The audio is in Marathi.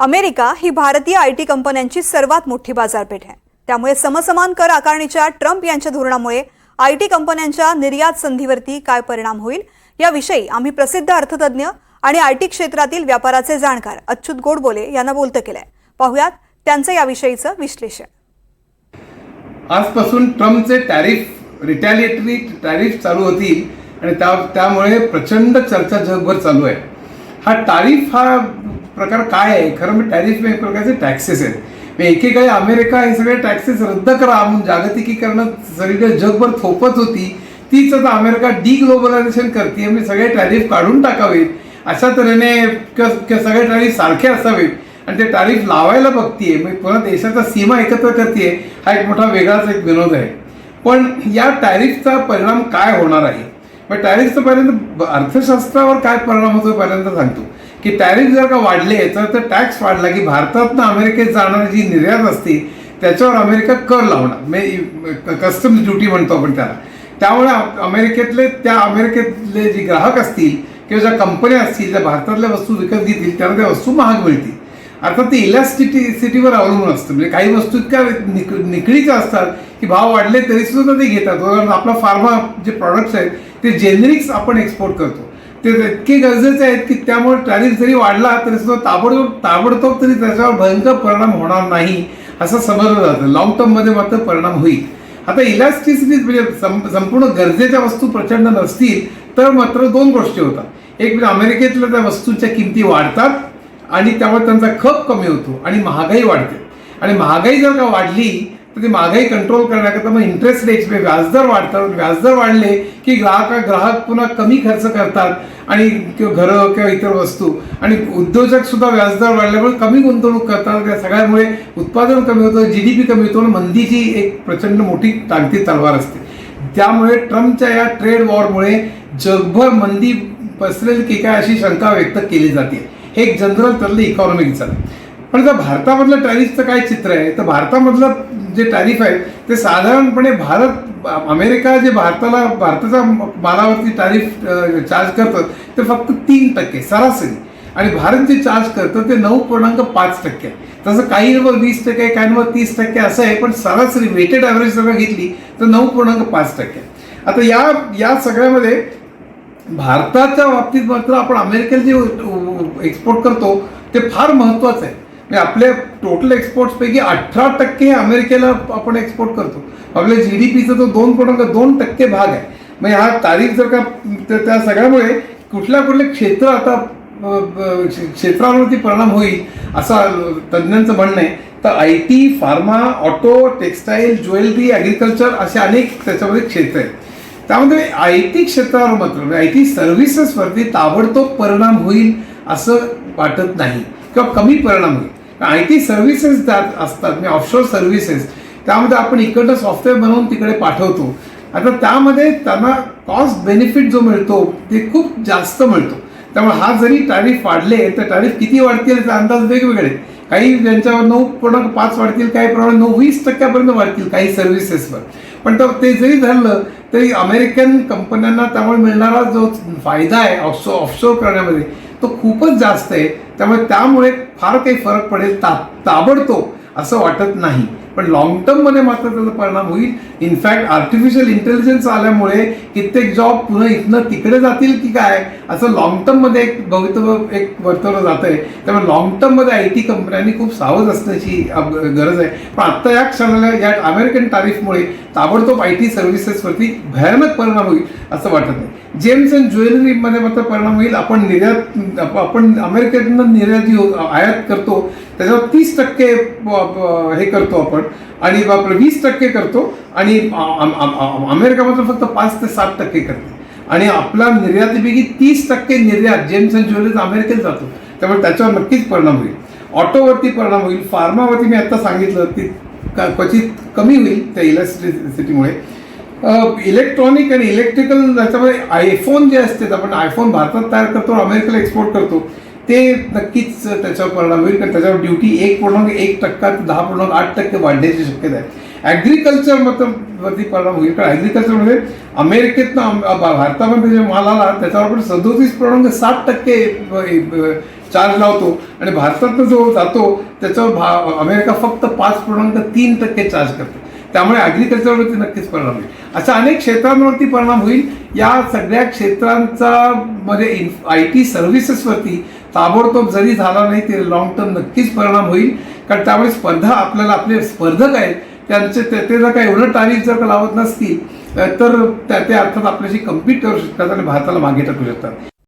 अमेरिका ही भारतीय आय टी कंपन्यांची सर्वात मोठी बाजारपेठ आहे. त्यामुळे समसमान कर आकारणीच्या ट्रम्प यांच्या धोरणामुळे आय टी कंपन्यांच्या निर्यात संधीवरती काय परिणाम होईल याविषयी आम्ही प्रसिद्ध अर्थतज्ज्ञ आणि आय टी क्षेत्रातील व्यापाराचे जाणकार अच्युत गोडबोले यांना बोलतं केलंय. पाहुयात त्यांचं याविषयीचं विश्लेषण. आजपासून ट्रम्पचे टॅरिफ रिटॅलिएटरी टॅरिफ चालू होतील आणि त्या त्यामुळे प्रचंड चर्चा जगभर चालू आहे. हा टॅरिफ हा प्रकार काय आहे? खरं म्हणजे टॅरिफ एक प्रकारचे टॅक्सेस आहेत? एकेकाळी अमेरिका हे सगळे टॅक्सेस रद्द करा म्हणून जागतिकीकरण सगळीकडे जगभर थोपत होती तीच आता अमेरिका डी ग्लोबलायझेशन करते म्हणजे सगळे टॅरिफ काढून टाकावेत अशा तऱ्हेने क- सगळे टॅरिफ सारखे असावेत आणि ते टॅरिफ लावायला बघतीये. मग पुन्हा देशाचा सीमा एकत्र करते हा एक मोठा वेगळाच एक विनोद आहे. पण या टॅरिफचा परिणाम काय होणार आहे? मग टॅरिफचा पर्यंत अर्थशास्त्रावर काय परिणाम होतो पहिल्यांदा सांगतो. की टॅरिफ जर का वाढले तर टॅक्स वाढला की भारतातनं अमेरिकेत जाणारी जी निर्यात असते त्याच्यावर अमेरिका कर लावणार. म्हणजे कस्टम ड्युटी म्हणतो आपण त्याला. त्यामुळे अमेरिकेतले त्या अमेरिकेतले जे ग्राहक असतील किंवा ज्या कंपन्या असतील ज्या भारतातल्या वस्तू विकत घेतील त्यांना त्या वस्तू महाग मिळतील. आता ते इलॅस्टिटी सिटीवर अवलंबून असतं. म्हणजे काही वस्तू इतक्या निक निकळीच्या असतात की भाव वाढले तरी सुद्धा ते घेतात. उदाहरणार्थ आपला फार्मा जे प्रॉडक्ट्स आहेत ते जेनेरिक्स आपण एक्सपोर्ट करतो. ते इतके गरजेचे आहेत की त्यामुळे टॅरिफ जरी वाढला तरी सुद्धा ताबडतोब ताबडतोब तरी त्याच्यावर भयंकर परिणाम होणार नाही असं समजलं जातं. लॉंग टर्ममध्ये मात्र परिणाम होईल. आता इलॅस्टिसिटी म्हणजे सं- संपूर्ण गरजेच्या वस्तू प्रचंड नसतील तर मात्र दोन गोष्टी होतात. एक म्हणजे अमेरिकेतल्या त्या वस्तूंच्या किमती वाढतात आणि त्यामुळे त्यांचा खप कमी होतो आणि महागाई वाढते. आणि महागाई जर का वाढली तर ती महागाई कंट्रोल करण्याकरता मग इंटरेस्ट रेट्स व्याजदर वाढतात. व्याजदर वाढले की ग्राहक ग्राहक पुन्हा कमी खर्च करतात आणि किंवा घरं किंवा इतर वस्तू. आणि उद्योजक सुद्धा व्याजदर वाढल्यामुळे कमी गुंतवणूक करतात. त्या सगळ्यामुळे उत्पादन कमी होतं जी डी पी कमी होतो आणि मंदीची एक प्रचंड मोठी टांगती तलवार असते. त्यामुळे ट्रम्पच्या या ट्रेड वॉरमुळे जगभर मंदी पसरेल की काय अशी शंका व्यक्त केली जाते. हे एक जनरल ठरलं इकॉनॉमिकचं पण जर भारतामधलं टॅरिफचं काय चित्र आहे तर भारतामधलं जे टॅरिफ आहे ते साधारणपणे भारत अमेरिका जे भारताला भारताचा मालावरती टॅरिफ चार्ज करतं ते फक्त तीन टक्के सरासरी. आणि भारत जे चार्ज करतं ते नऊ पूर्णांक पाच टक्के. आहे तसं काहींवर वीस टक्के आहे काहींवर तीस टक्के असं आहे पण सरासरी वेटेड ॲव्हरेज जर घेतली तर नऊ पूर्णांक पाच टक्के. आहे. आता या या सगळ्यामध्ये भारताच्या बाबतीत मात्र आपण अमेरिकेला जे एक्सपोर्ट करतो ते फार महत्त्वाचं आहे. आपल्या टोटल एक्सपोर्ट्सपैकी अठरा टक्के अमेरिकेला आपण एक्सपोर्ट करतो. आपल्या जी डी पीचा तो दोन पूर्णांक दोन टक्के भाग आहे. म्हणजे हा तारीख जर का त्या त्या सगळ्यामुळे कुठल्या कुठले क्षेत्र आता क्षेत्रावरती परिणाम होईल असं तज्ज्ञांचं म्हणणं आहे. तर I T pharma auto textile jewellery agriculture असे अनेक त्याच्यामध्ये क्षेत्र आहेत. त्यामध्ये आय टी क्षेत्रावर मात्र म्हणजे आय टी सर्व्हिसेसवरती ताबडतोब परिणाम होईल असं वाटत नाही. किंवा कमी परिणाम होईल. आय टी सर्व्हिसेस त्यात असतात म्हणजे ऑफशोर सर्व्हिसेस. त्यामध्ये आपण इकडनं सॉफ्टवेअर बनवून तिकडे पाठवतो. आता त्यामध्ये त्यांना कॉस्ट बेनिफिट जो मिळतो ते खूप जास्त मिळतो. त्यामुळे हा जरी टॅरिफ वाढले तर टॅरिफ किती वाढतील याचे अंदाज वेगवेगळे. काही ज्यांच्यावर नऊ पूर्णांक पाच वाढतील काही प्रमाणे नऊ वीस टक्क्यापर्यंत वाढतील काही सर्व्हिसेसवर. पण तर ते जरी झालं तरी अमेरिकन कंपन्यांना त्यामुळे मिळणारा जो फायदा आहे ऑफशो ऑफशोर करण्यामध्ये तो खूपच जास्त आहे. त्यामुळे त्यामुळे फार काही फरक पडेल ता ताबडतोब असं वाटत नाही. पण लॉंग टर्ममध्ये मात्र त्याचा परिणाम होईल. इनफॅक्ट आर्टिफिशियल इंटेलिजन्स आल्यामुळे कित्येक जॉब पुन्हा इथनं तिकडे जातील की काय? असं लॉंग टर्ममध्ये एक भवितव्य एक वर्तवलं जात आहे त्यामुळे लॉंग टर्ममध्ये आय टी कंपन्यांनी खूप सावध असण्याची गरज आहे. पण आत्ता या क्षणाला या अमेरिकन टॅरिफमुळे ताबडतोब आय टी सर्व्हिसेसवरती भयानक परिणाम होईल असं वाटत नाही. जेम्स अँड ज्वेलरीमध्ये मात्र परिणाम होईल. आपण निर्यात आपण अमेरिकेतनं निर्यात आयात करतो त्याच्यावर तीस टक्के हे करतो आपण. आणि आपलं वीस टक्के करतो आणि अमेरिका मात्र फक्त पाच ते सात टक्के करते. आणि आपला निर्यातीपैकी तीस टक्के निर्यात जेम्स अँड ज्वेलरीज अमेरिकेत जातो. त्यामुळे त्याच्यावर नक्कीच परिणाम होईल. ऑटोवरती परिणाम होईल. फार्मावरती मी आता सांगितलं ती क्वचित कमी होईल त्या इलेक्ट्रिसिटीमुळे इलेक्ट्रॉनिक आणि इलेक्ट्रिकल त्याच्यामध्ये आयफोन जे असते आपण आयफोन भारतात तयार करतो अमेरिकेला एक्सपोर्ट करतो. ते नक्कीच त्याच्यावर परिणाम होईल कारण त्याच्यावर ड्युटी एक पूर्णांक एक टक्का ते दहा पूर्णांक आठ टक्के वाढण्याची शक्यता आहे. ॲग्रिकल्चर मात्र वरती परिणाम होईल कारण ॲग्रिकल्चरमध्ये म्हणजे अमेरिकेतनं भा- भारतामध्ये जे माल आला त्याच्यावर पण सदोतीस पूर्णांक सात टक्के चार्ज लावतो. आणि भारतातनं जो जातो त्याच्यावर भा अमेरिका फक्त पाच पूर्णांक तीन टक्के चार्ज करतो. त्यामुळे ॲग्रिकल्चरवरती नक्कीच परिणाम होईल. अशा अनेक क्षेत्रांवरती परिणाम होईल. या सगळ्या क्षेत्रांचा मध्ये आय टी सर्व्हिसेसवरती ताबडतोब जरी झाला नाही ते लॉंग टर्म नक्कीच परिणाम होईल. कारण त्यामुळे स्पर्धा आपल्याला आपले स्पर्धक आहेत त्यांचे ते ते जर का एवढं तारीख जर का लावत नसतील तर त्या- ते अर्थात आपल्याशी कम्पीट करू शकतात आणि भारताला मागे टाकू शकतात.